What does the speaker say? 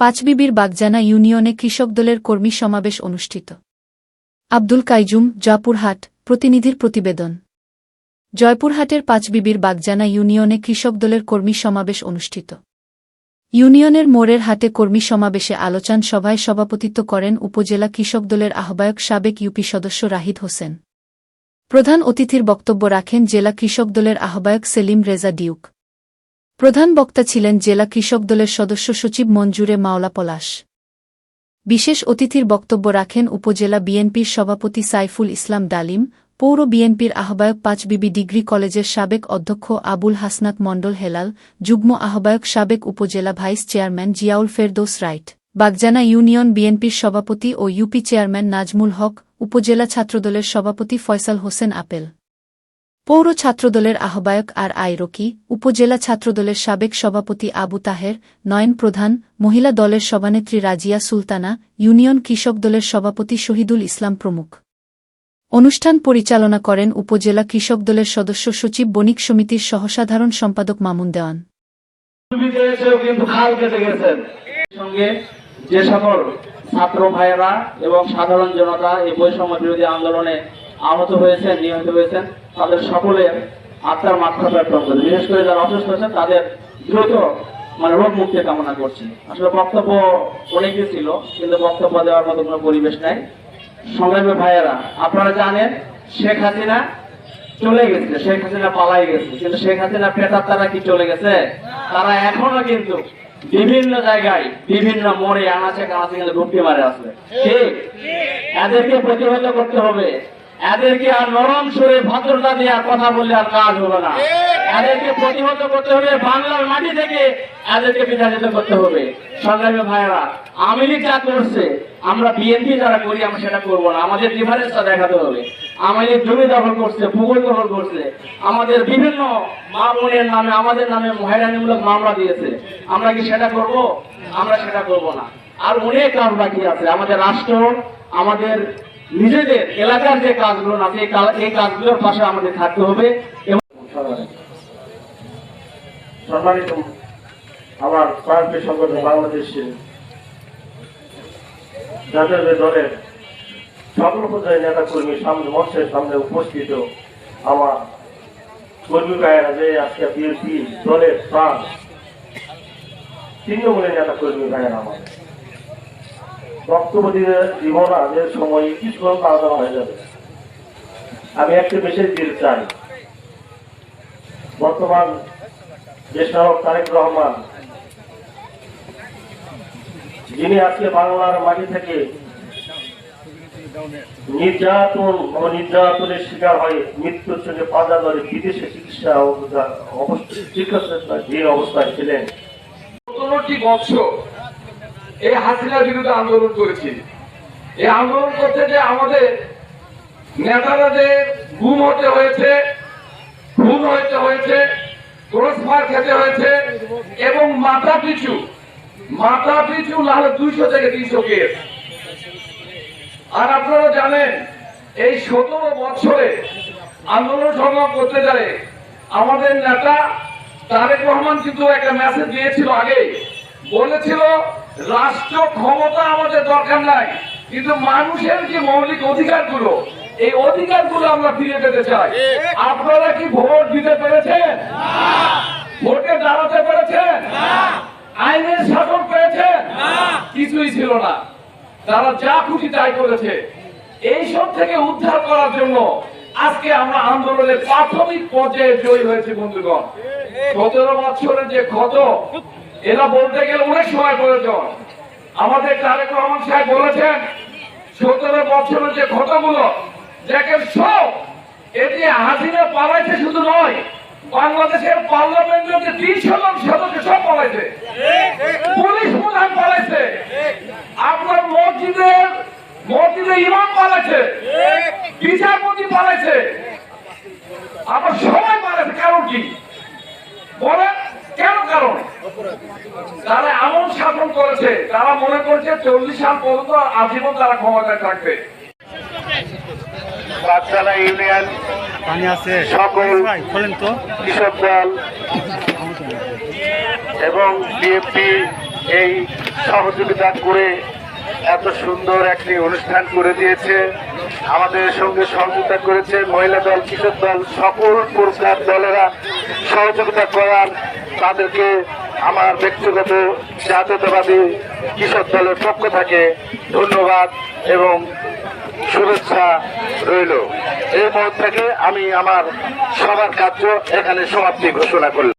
পাঁচবিবির বাগজানা ইউনিয়নে কৃষক দলের কর্মী সমাবেশ অনুষ্ঠিত। আব্দুল কাইজুম, জয়পুরহাট, প্রতিনিধির প্রতিবেদন। জয়পুরহাটের পাঁচবিবির বাগজানা ইউনিয়নে কৃষক দলের কর্মী সমাবেশ অনুষ্ঠিত। ইউনিয়নের মোড়ের হাটে কর্মী সমাবেশে আলোচন সভায় সভাপতিত্ব করেন উপজেলা কৃষক দলের আহ্বায়ক সাবেক ইউপি সদস্য রাহিদ হোসেন। প্রধান অতিথির বক্তব্য রাখেন জেলা কৃষক দলের আহ্বায়ক সেলিম রেজা ডিউক। প্রধান বক্তা ছিলেন জেলা কৃষক দলের সদস্য সচিব মঞ্জুরে মাওলা পলাশ। বিশেষ অতিথির বক্তব্য রাখেন উপজেলা বিএনপির সভাপতি সাইফুল ইসলাম ডালিম, পৌর বিএনপির আহ্বায়ক পাঁচবিবি ডিগ্রি কলেজের সাবেক অধ্যক্ষ আবুল হাসনাত মণ্ডল হেলাল, যুগ্ম আহ্বায়ক সাবেক উপজেলা ভাইস চেয়ারম্যান জিয়াউল ফেরদৌস রাইট, বাগজানা ইউনিয়ন বিএনপির সভাপতি ও ইউপি চেয়ারম্যান নাজমুল হক, উপজেলা ছাত্রদলের সভাপতি ফয়সাল হোসেন আপেল। পৌর ছাত্রদলের আহ্বায়ক আর আই রকি উপজেলা ছাত্রদলের সাবেক সভাপতি আবু তাহের, নয়ন প্রধান, মহিলা দলের সভানেত্রী রাজিয়া সুলতানা, ইউনিয়ন কৃষক দলের সভাপতি শহীদুল ইসলাম প্রমুখ। অনুষ্ঠান পরিচালনা করেন উপজেলা কৃষক দলের সদস্য সচিব বণিক সমিতির সহসাধারণ সম্পাদক মামুন দেওয়ান। যে সকল ছাত্র ভাইয়েরা এবং সাধারণ জনতা এই বৈষম্য বিরোধী আন্দোলনে আহত হয়েছেন, নিহত হয়েছেন, তাদের সকলের আত্মার মাত্রা প্রার্থনা করি। বিশেষ করে যারা অসুস্থ হয়েছেন তাদের দ্রুত মানে রোগ মুক্তি কামনা করছি। আসলে বক্তব্য অনেকই ছিল, কিন্তু বক্তব্য দেওয়ার মতো কোনো পরিবেশ নাই। সংগ্রামী ভাইয়েরা, আপনারা জানেন, শেখ হাসিনা চলে গেছে, শেখ হাসিনা পালাই গেছে। কিন্তু শেখ হাসিনা পেটার তারা কি চলে গেছে? তারা এখনও কিন্তু বিভিন্ন জায়গায়, বিভিন্ন মোড়ে আনাচে কানাচে কিন্তু ঢুকতে মারে আছে। ঠিক এদেরকে প্রতিহত করতে হবে। এদেরকে আর নরম সুরে ভদ্রতা দিয়ে আর কথা বললে আর কাজ হলো না। এদেরকে প্রতিহত করতে হবে বাংলার মাটি থেকে এদেরকে বিতাড়িত করতে হবে। সংগ্রামী ভাইয়েরা লীগ যা করছে আমরা বিএনপি যারা করি আমরা সেটা করব না। আমাদের ডিফারেন্সটা দেখাতে হবে। লীগ জমি দখল করছে ভূগোল দখল করছে। আমাদের বিভিন্ন মা বোনের নামে আমাদের নামে হয়রানিমূলক মামলা দিয়েছে। আমরা কি সেটা করব? আমরা সেটা করব না। আর অনেক কাজ বাকি আছে। আমাদের রাষ্ট্র আমাদের নিজেদের এলাকার যে কাজগুলো আছে এই কাজগুলোর পাশে আমাদের থাকতে হবে এবং সম্মানিত আমার সংগঠন বাংলাদেশের জাতীয় দলের সকল নেতা কর্মী সামনে, মঞ্চের সামনে উপস্থিত আমার কর্মী ভাইয়েরা যে আজকে বিএনপি দলের প্রাণ, তৃণমূলের নেতা কর্মী ভাইয়েরা আমার। যে সময় হয়ে যাবে। আমি বিশেষ দিতে চাই। বর্তমান যে তারেক রহমান, যিনি আজকে বাংলার মাটি থেকে নির্যাতন ও নির্যাতনের শিকার হয়ে মৃত্যুর সঙ্গে পাঁচা ধরে বিদেশে চিকিৎসা চিকিৎসায় ধীর অবস্থায় ছিলেন। বছর এই হাসিনা বিরুদ্ধে আন্দোলন করেছি। এই আন্দোলন করতে যে আমাদের নেতারা যে গুম হতে হয়েছে, খুন হতে হয়েছে খেতে হয়েছে, এবং মাথা পিছু মাথা পিছু লাল দুইশো থেকে তিনশো কেস। আর আপনারা জানেন, এই সতেরো বছরে আন্দোলন সংগ্রাম করতে যায় আমাদের নেতা তারেক রহমান কিন্তু একটা মেসেজ দিয়েছিল আগে বলেছিল, রাষ্ট্র ক্ষমতা আমাদের দরকার নাই, কিন্তু মানুষের যে মৌলিক অধিকারগুলো, এই অধিকারগুলো আমরা ফিরে পেতে চাই। আপনারা কি ভোট দিতে পেরেছেন? ভোটে দাঁড়াতে পেরেছেন? আইনের শাসন পেয়েছেন? কিছুই ছিল না। তারা যা খুশি তাই করেছে। এইসব থেকে উদ্ধার করার জন্য আজকে আমরা আন্দোলনের প্রাথমিক পর্যায়ে জয়ী হয়েছে, বন্ধুগণ। সতেরো বছরের যে ক্ষত এরা বলতে গেলে অনেক সময় প্রয়োজন। আমাদের তারেক রহমান সাহেব বলেছেন, সতেরো বছরের যে ক্ষতগুলো দেখেন সব এটি হাসিনা পালাইছে শুধু নয়, বাংলাদেশের পার্লামেন্টের যে তিনশো সদস্য সব পালাইছে। পুলিশ প্রধান পালাইছে। আপনার মসজিদের মসজিদে ইমাম পালাইছে। বিচারপতি পালাইছে। আবার সবাই পালাইছে, কারণ কি? কারণ তারা এমন শাসন করেছে তারা মনে করছে চল্লিশ সাল পর্যন্ত আজীবন তারা ক্ষমতায় থাকবে। বাচ্চালা ইউনিয়ন পানি আছে। সকল খোলেন তো। কৃষক দল এবং বিএনপি এই সহযোগিতা করে এত সুন্দর একটি অনুষ্ঠান করে দিয়েছে। আমাদের সঙ্গে সহযোগিতা করেছে মহিলা দল কৃষক দল সকল প্রকার দলেরা সহযোগিতা করার তাদেরকে আমার ব্যক্তিগত জাতীয়তাবাদী কৃষক দলের পক্ষ থেকে ধন্যবাদ এবং শুভেচ্ছা রইল। এই মুহূর্ত থেকে আমি আমার সবার কার্য এখানে সমাপ্তি ঘোষণা করলাম।